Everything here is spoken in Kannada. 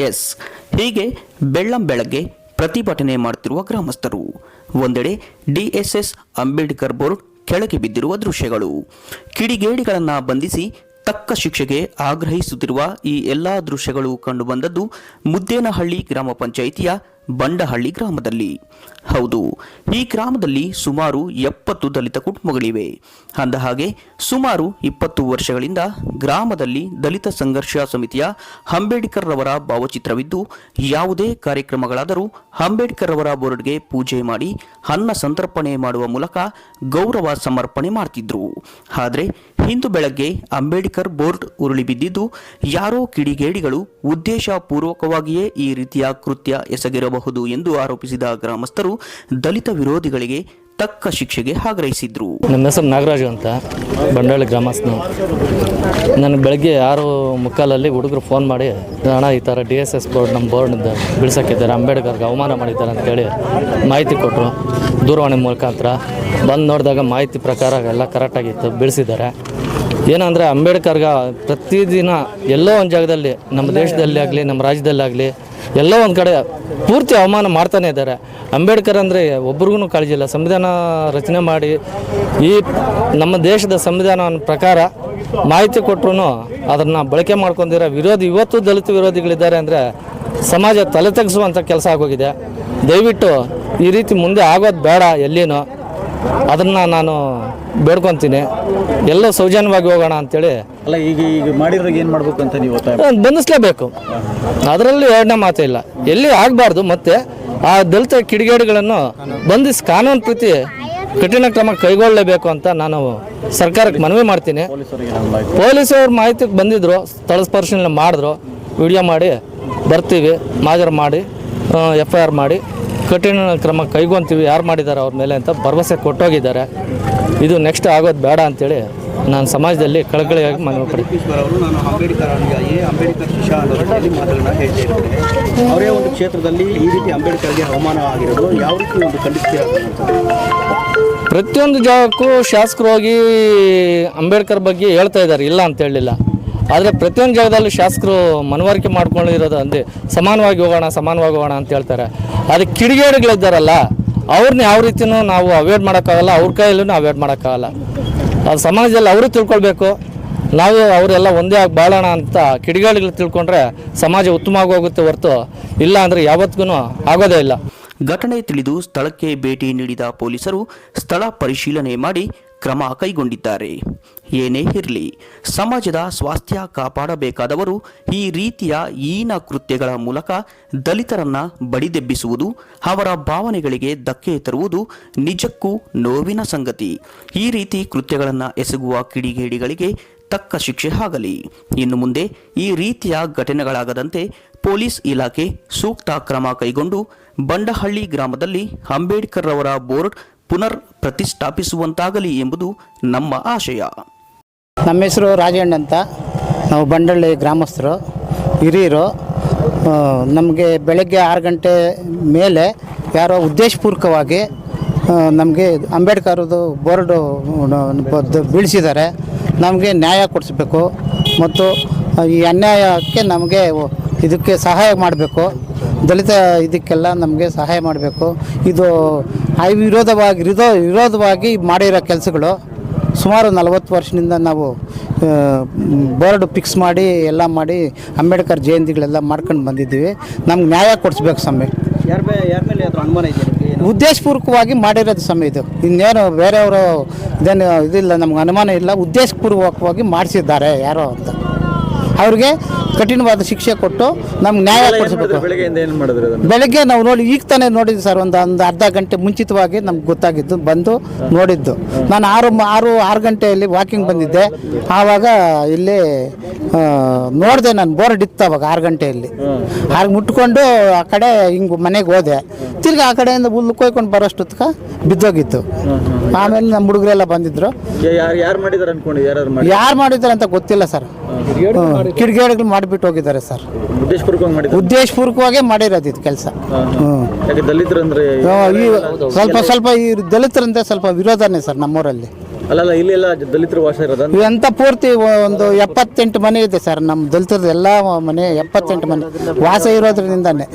ಎಸ್. ಹೀಗೆ ಬೆಳ್ಳಂ ಬೆಳಗ್ಗೆ ಪ್ರತಿಭಟನೆ ಮಾಡುತ್ತಿರುವ ಗ್ರಾಮಸ್ಥರು. ಒಂದೆಡೆ ಡಿಎಸ್ಎಸ್ ಅಂಬೇಡ್ಕರ್ ಬೋರ್ಡ್ ಕೆಳಗೆ ಬಿದ್ದಿರುವ ದೃಶ್ಯಗಳು. ಕಿಡಿಗೇಡಿಗಳನ್ನು ಬಂಧಿಸಿ ತಕ್ಕ ಶಿಕ್ಷೆಗೆ ಆಗ್ರಹಿಸುತ್ತಿರುವ ಈ ಎಲ್ಲಾ ದೃಶ್ಯಗಳು ಕಂಡುಬಂದದ್ದು ಮುದ್ದೇನಹಳ್ಳಿ ಗ್ರಾಮ ಪಂಚಾಯಿತಿಯ ಬಂಡಹಳ್ಳಿ ಗ್ರಾಮದಲ್ಲಿ. ಹೌದು, ಈ ಗ್ರಾಮದಲ್ಲಿ ಸುಮಾರು ಎಪ್ಪತ್ತು ದಲಿತ ಕುಟುಂಬಗಳಿವೆ. ಅಂದಹಾಗೆ ಸುಮಾರು ಇಪ್ಪತ್ತು ವರ್ಷಗಳಿಂದ ಗ್ರಾಮದಲ್ಲಿ ದಲಿತ ಸಂಘರ್ಷ ಸಮಿತಿಯ ಅಂಬೇಡ್ಕರ್ ರವರ ಭಾವಚಿತ್ರವಿದ್ದು, ಯಾವುದೇ ಕಾರ್ಯಕ್ರಮಗಳಾದರೂ ಅಂಬೇಡ್ಕರ್ ರವರ ಬೋರ್ಡ್ಗೆ ಪೂಜೆ ಮಾಡಿ, ಅನ್ನ ಸಂತರ್ಪಣೆ ಮಾಡುವ ಮೂಲಕ ಗೌರವ ಸಮರ್ಪಣೆ ಮಾಡ್ತಿದ್ರು. ಆದರೆ, ಇಂದು ಬೆಳಗ್ಗೆ ಅಂಬೇಡ್ಕರ್ ಬೋರ್ಡ್ ಉರುಳಿ ಬಿದ್ದಿದ್ದು, ಯಾರೋ ಕಿಡಿಗೇಡಿಗಳು ಉದ್ದೇಶಪೂರ್ವಕವಾಗಿಯೇ ಈ ರೀತಿಯ ಕೃತ್ಯ ಎಸಗಿರಬಹುದು ಎಂದು ಆರೋಪಿಸಿದ ಗ್ರಾಮಸ್ಥರು ದಲಿತ ವಿರೋಧಿಗಳಿಗೆ ತಕ್ಕ ಶಿಕ್ಷೆಗೆ ಆಗ್ರಹಿಸಿದ್ರು. ನಮ್ಮ ಹೆಸರು ನಾಗರಾಜು ಅಂತ, ಬಂಡಾಳಿ ಗ್ರಾಮಸ್ಥನು. ನನಗೆ ಬೆಳಗ್ಗೆ ಆರು ಮುಕ್ಕಾಲಲ್ಲಿ ಹುಡುಗರು ಫೋನ್ ಮಾಡಿ, ಅಣ್ಣ, ಈ ಥರ ಡಿ ಎಸ್ ಎಸ್ ಬೋರ್ಡ್ ನಮ್ಮ ಬೋರ್ಡ್ನಿಂದ ಬಿಡಿಸೋಕ್ಕಿದ್ದಾರೆ, ಅಂಬೇಡ್ಕರ್ಗೆ ಅವಮಾನ ಮಾಡಿದ್ದಾರೆ ಅಂತೇಳಿ ಮಾಹಿತಿ ಕೊಟ್ಟರು. ದೂರವಾಣಿ ಮುಖಾಂತರ ಬಂದು ನೋಡಿದಾಗ ಮಾಹಿತಿ ಪ್ರಕಾರ ಎಲ್ಲ ಕರೆಕ್ಟಾಗಿತ್ತು ಬಿಡಿಸಿದ್ದಾರೆ. ಏನಂದರೆ ಅಂಬೇಡ್ಕರ್ಗೆ ಪ್ರತಿದಿನ ಎಲ್ಲೋ ಒಂದು ಜಾಗದಲ್ಲಿ, ನಮ್ಮ ದೇಶದಲ್ಲಿ ಆಗಲಿ, ನಮ್ಮ ರಾಜ್ಯದಲ್ಲಿ ಆಗಲಿ ಎಲ್ಲೋ ಒಂದು ಕಡೆ ಪೂರ್ತಿ ಅವಮಾನ ಮಾಡ್ತಾನೆ ಇದ್ದಾರೆ. ಅಂಬೇಡ್ಕರ್ ಅಂದರೆ ಒಬ್ರಿಗೂ ಕಾಳಜಿ ಇಲ್ಲ ಸಂವಿಧಾನ ರಚನೆ ಮಾಡಿ ಈ ನಮ್ಮ ದೇಶದ ಸಂವಿಧಾನ ಪ್ರಕಾರ ಮಾಹಿತಿ ಕೊಟ್ಟರು ಅದನ್ನು ಬಳಕೆ ಮಾಡ್ಕೊಂಡಿರೋ ವಿರೋಧಿ, ಇವತ್ತು ದಲಿತ ವಿರೋಧಿಗಳಿದ್ದಾರೆ ಅಂದರೆ ಸಮಾಜ ತಲೆ ತೆಗೆಸುವಂಥ ಕೆಲಸ ಆಗೋಗಿದೆ. ದಯವಿಟ್ಟು ಈ ರೀತಿ ಮುಂದೆ ಆಗೋದು ಬೇಡ ಎಲ್ಲಿನೂ. ಅದನ್ನು ನಾನು ಬೇಡ್ಕೊತೀನಿ. ಎಲ್ಲ ಸೌಜನ್ಯವಾಗಿ ಹೋಗೋಣ ಅಂತೇಳಿ. ಅಲ್ಲ ಈಗ ಈಗ ಮಾಡಿದ್ರಾಗ ಏನು ಮಾಡಬೇಕು ಅಂತ ನೀವು ಬಂಧಿಸ್ಲೇಬೇಕು. ಅದರಲ್ಲಿ ಎರಡನೇ ಮಾತೇ ಇಲ್ಲ. ಎಲ್ಲಿ ಆಗಬಾರ್ದು ಮತ್ತೆ ಆ ದಲಿತ ಕಿಡಿಗೇಡಿಗಳನ್ನು ಬಂಧಿಸಿ ಕಾನೂನು ಪ್ರತಿ ಕಠಿಣ ಕ್ರಮ ಕೈಗೊಳ್ಳಲೇಬೇಕು ಅಂತ ನಾನು ಸರ್ಕಾರಕ್ಕೆ ಮನವಿ ಮಾಡ್ತೀನಿ. ಪೊಲೀಸವ್ರು ಮಾಹಿತಿಗೆ ಬಂದಿದ್ರು ಸ್ಥಳ ಸ್ಪರ್ಶನೆ ಮಾಡಿದ್ರು. ವಿಡಿಯೋ ಮಾಡಿ ಬರ್ತೀವಿ ಮಾಜರ್ ಮಾಡಿ ಎಫ್ ಐ ಆರ್ ಮಾಡಿ. ಕಠಿಣ ಕ್ರಮ ಕೈಗೊಂತೀವಿ ಯಾರು ಮಾಡಿದ್ದಾರೆ ಅವ್ರ ಮೇಲೆ ಅಂತ ಭರವಸೆ ಕೊಟ್ಟೋಗಿದ್ದಾರೆ. ಇದು ನೆಕ್ಸ್ಟ್ ಆಗೋದು ಬೇಡ ಅಂತೇಳಿ ನಾನು ಸಮಾಜದಲ್ಲಿ ಕಳಕಳಿಯಾಗಿ ಮನವಿ ಪಡ್ತೀನಿ ಈಶ್ವರ್ ನಾನು ಅಂಬೇಡ್ಕರ್ ಅನುಯಾಯಿ ಅಂಬೇಡ್ಕರ್ ಶಿಷ್ಯ ಅನ್ನೋ ರೀತಿಯಲ್ಲಿ ಮಾತುಗಳನ್ನ ಅವರೇ ಒಂದು ಕ್ಷೇತ್ರದಲ್ಲಿ ಈ ರೀತಿ ಅಂಬೇಡ್ಕರ್ಗೆ ಅವಮಾನ ಆಗಿರೋದು ಯಾವ ರೀತಿ ಒಂದು ಖಂಡಿಸ್ತೀರಾ ಪ್ರತಿಯೊಂದು ಜಾಗಕ್ಕೂ ಶಾಸಕರು ಹೋಗಿ ಅಂಬೇಡ್ಕರ್ ಬಗ್ಗೆ ಹೇಳ್ತಾ ಇದ್ದಾರೆ ಇಲ್ಲ ಅಂತ ಹೇಳಲಿಲ್ಲ. ಆದರೆ ಪ್ರತಿಯೊಂದು ಜಾಗದಲ್ಲೂ ಶಾಸಕರು ಮನವರಿಕೆ ಮಾಡ್ಕೊಂಡಿರೋದು ಅಂದರೆ ಸಮಾನವಾಗಿ ಹೋಗೋಣ ಸಮಾನವಾಗಿ ಹೋಗೋಣ ಅಂತ ಹೇಳ್ತಾರೆ. ಅದು ಕಿಡಿಗೇಡುಗಳಿದ್ದಾರಲ್ಲ ಅವ್ರನ್ನ ಯಾವ ರೀತಿಯೂ ನಾವು ಅವಾಯ್ಡ್ ಮಾಡೋಕ್ಕಾಗಲ್ಲ, ಅವ್ರ ಕೈಯಲ್ಲೂ ಅವಾಯ್ಡ್ ಮಾಡೋಕ್ಕಾಗಲ್ಲ. ಅದು ಸಮಾಜದಲ್ಲಿ ಅವರು ತಿಳ್ಕೊಳ್ಬೇಕು, ನಾವು ಅವರೆಲ್ಲ ಒಂದೇ ಆಗಿ ಬಾಳೋಣ ಅಂತ ಕಿಡಿಗೇಡುಗಳು ತಿಳ್ಕೊಂಡ್ರೆ ಸಮಾಜ ಉತ್ತಮವಾಗಿ ಹೋಗುತ್ತೆ ಹೊರತು ಇಲ್ಲ ಅಂದರೆ ಯಾವತ್ತಿಗೂ ಆಗೋದೇ ಇಲ್ಲ. ಘಟನೆ ತಿಳಿದು ಸ್ಥಳಕ್ಕೆ ಭೇಟಿ ನೀಡಿದ ಪೊಲೀಸರು ಸ್ಥಳ ಪರಿಶೀಲನೆ ಮಾಡಿ ಕ್ರಮ ಕೈಗೊಂಡಿದ್ದಾರೆ. ಏನೇ ಇರಲಿ, ಸಮಾಜದ ಸ್ವಾಸ್ಥ್ಯ ಕಾಪಾಡಬೇಕಾದವರು ಈ ರೀತಿಯ ಹೀನ ಕೃತ್ಯಗಳ ಮೂಲಕ ದಲಿತರನ್ನ ಬಡಿದೆಬ್ಬಿಸುವುದು, ಅವರ ಭಾವನೆಗಳಿಗೆ ಧಕ್ಕೆ ತರುವುದು ನಿಜಕ್ಕೂ ನೋವಿನ ಸಂಗತಿ. ಈ ರೀತಿ ಕೃತ್ಯಗಳನ್ನು ಎಸಗುವ ಕಿಡಿಗೇಡಿಗಳಿಗೆ ತಕ್ಕ ಶಿಕ್ಷೆ ಆಗಲಿ. ಇನ್ನು ಮುಂದೆ ಈ ರೀತಿಯ ಘಟನೆಗಳಾಗದಂತೆ ಪೊಲೀಸ್ ಇಲಾಖೆ ಸೂಕ್ತ ಕ್ರಮ ಕೈಗೊಂಡು ಬಂಡಹಳ್ಳಿ ಗ್ರಾಮದಲ್ಲಿ ಅಂಬೇಡ್ಕರ್ ಅವರ ಬೋರ್ಡ್ ಪುನರ್ ಪ್ರತಿಷ್ಠಾಪಿಸುವಂತಾಗಲಿ ಎಂಬುದು ನಮ್ಮ ಆಶಯ. ನಮ್ಮ ಹೆಸರು ರಾಜಣ್ಣ ಅಂತ. ನಾವು ಬಂಡಳ್ಳಿ ಗ್ರಾಮಸ್ಥರು, ಹಿರಿಯರು. ನಮಗೆ ಬೆಳಗ್ಗೆ ಆರು ಗಂಟೆ ಮೇಲೆ ಯಾರೋ ಉದ್ದೇಶಪೂರ್ವಕವಾಗಿ ನಮಗೆ ಅಂಬೇಡ್ಕರ್ದು ಬೋರ್ಡು ಬೀಳಿಸಿದ್ದಾರೆ. ನಮಗೆ ನ್ಯಾಯ ಕೊಡಿಸ್ಬೇಕು. ಮತ್ತು ಈ ಅನ್ಯಾಯಕ್ಕೆ ನಮಗೆ ಇದಕ್ಕೆ ಸಹಾಯ ಮಾಡಬೇಕು. ದಲಿತ ಇದಕ್ಕೆಲ್ಲ ನಮಗೆ ಸಹಾಯ ಮಾಡಬೇಕು. ಇದು ಐ ವಿರೋಧವಾಗಿ ವಿರೋಧ ವಿರೋಧವಾಗಿ ಮಾಡಿರೋ ಕೆಲಸಗಳು ಸುಮಾರು ನಲವತ್ತು ವರ್ಷದಿಂದ ನಾವು ಬೋರ್ಡ್ ಫಿಕ್ಸ್ ಮಾಡಿ ಎಲ್ಲ ಮಾಡಿ ಅಂಬೇಡ್ಕರ್ ಜಯಂತಿಗಳೆಲ್ಲ ಮಾಡ್ಕೊಂಡು ಬಂದಿದ್ದೀವಿ. ನಮ್ಗೆ ನ್ಯಾಯ ಕೊಡಿಸ್ಬೇಕು ಸಮಯ ಯಾರ ಮೇಲೆ ಯಾರ ಮೇಲೆ ಅದ್ರ ಅನುಮಾನ ಇದೆ ಉದ್ದೇಶಪೂರ್ವಕವಾಗಿ ಮಾಡಿರೋದು ಸಮಯ ಇದು. ಇನ್ನೇನು ಬೇರೆಯವರು ಇದೇನು ಇದಿಲ್ಲ ನಮ್ಗೆ ಅನುಮಾನ ಇಲ್ಲ. ಉದ್ದೇಶಪೂರ್ವಕವಾಗಿ ಮಾಡಿಸಿದ್ದಾರೆ ಯಾರೋ ಅಂತ. ಅವ್ರಿಗೆ ಕಠಿಣವಾದ ಶಿಕ್ಷೆ ಕೊಟ್ಟು ನಮ್ಗೆ ನ್ಯಾಯ ಕೊಡಿಸ್ಬೇಕು. ಬೆಳಗ್ಗೆ ನಾವು ನೋಡಿ ಈಗ ತಾನೇ ನೋಡಿದ್ವಿ ಸರ್ ಒಂದು ಒಂದು ಅರ್ಧ ಗಂಟೆ ಮುಂಚಿತವಾಗಿ ನಮ್ಗೆ ಗೊತ್ತಾಗಿದ್ದು ಬಂದು ನೋಡಿದ್ದು. ನಾನು ಆರು ಆರು ಆರು ಗಂಟೆಯಲ್ಲಿ ವಾಕಿಂಗ್ ಬಂದಿದ್ದೆ. ಆವಾಗ ಇಲ್ಲಿ ನೋಡಿದೆ ನಾನು ಬೋರ್ಡ್ ಇತ್ತು ಅವಾಗ ಆರು ಗಂಟೆಯಲ್ಲಿ. ಆಗ ಮುಟ್ಕೊಂಡು ಆ ಕಡೆ ಹಿಂಗೆ ಮನೆಗೆ ಹೋದೆ. ತಿರ್ಗಿ ಆ ಕಡೆಯಿಂದ ಹುಲ್ಲು ಕೊಯ್ಕೊಂಡು ಬರೋಷ್ಟೊತ್ಕ ಬಿದ್ದೋಗಿತ್ತು. ಆಮೇಲೆ ನಮ್ಮ ಹುಡುಗರೆಲ್ಲ ಬಂದಿದ್ರು. ಯಾರು ಯಾರು ಮಾಡಿದಾರೆ ಅನ್ಕೊಂಡು? ಯಾರು ಮಾಡಿ ಯಾರು ಮಾಡಿದ್ದಾರೆ ಅಂತ ಗೊತ್ತಿಲ್ಲ ಸರ್. ಕಿಡಿಗೇಡಿಗಳು ಮಾಡಿಬಿಟ್ಟು ಹೋಗಿದ್ದಾರೆ ಸರ್. ಉದ್ದೇಶಪೂರ್ವಕವಾಗಿ ಮಾಡಿರೋದು ಇದು ಕೆಲಸ. ಈ ಸ್ವಲ್ಪ ಸ್ವಲ್ಪ ಈ ದಲಿತರಂತೆ ಸ್ವಲ್ಪ ವಿರೋಧನೇ ಸರ್ ನಮ್ಮೂರಲ್ಲಿ. ಅಲ್ಲಲ್ಲ ಇಲ್ಲೆಲ್ಲ ದಲಿತರು ವಾಸ ಇರೋದು? ಇವಂತ ಪೂರ್ತಿ ಒಂದು ಎಪ್ಪತ್ತೆಂಟು ಮನೆ ಇದೆ ಸರ್. ನಮ್ಮ ದಲಿತರದ್ದು ಎಲ್ಲ ಮನೆ ಎಪ್ಪತ್ತೆಂಟು ಮನೆ ವಾಸ ಇರೋದ್ರಿಂದಾನೆ.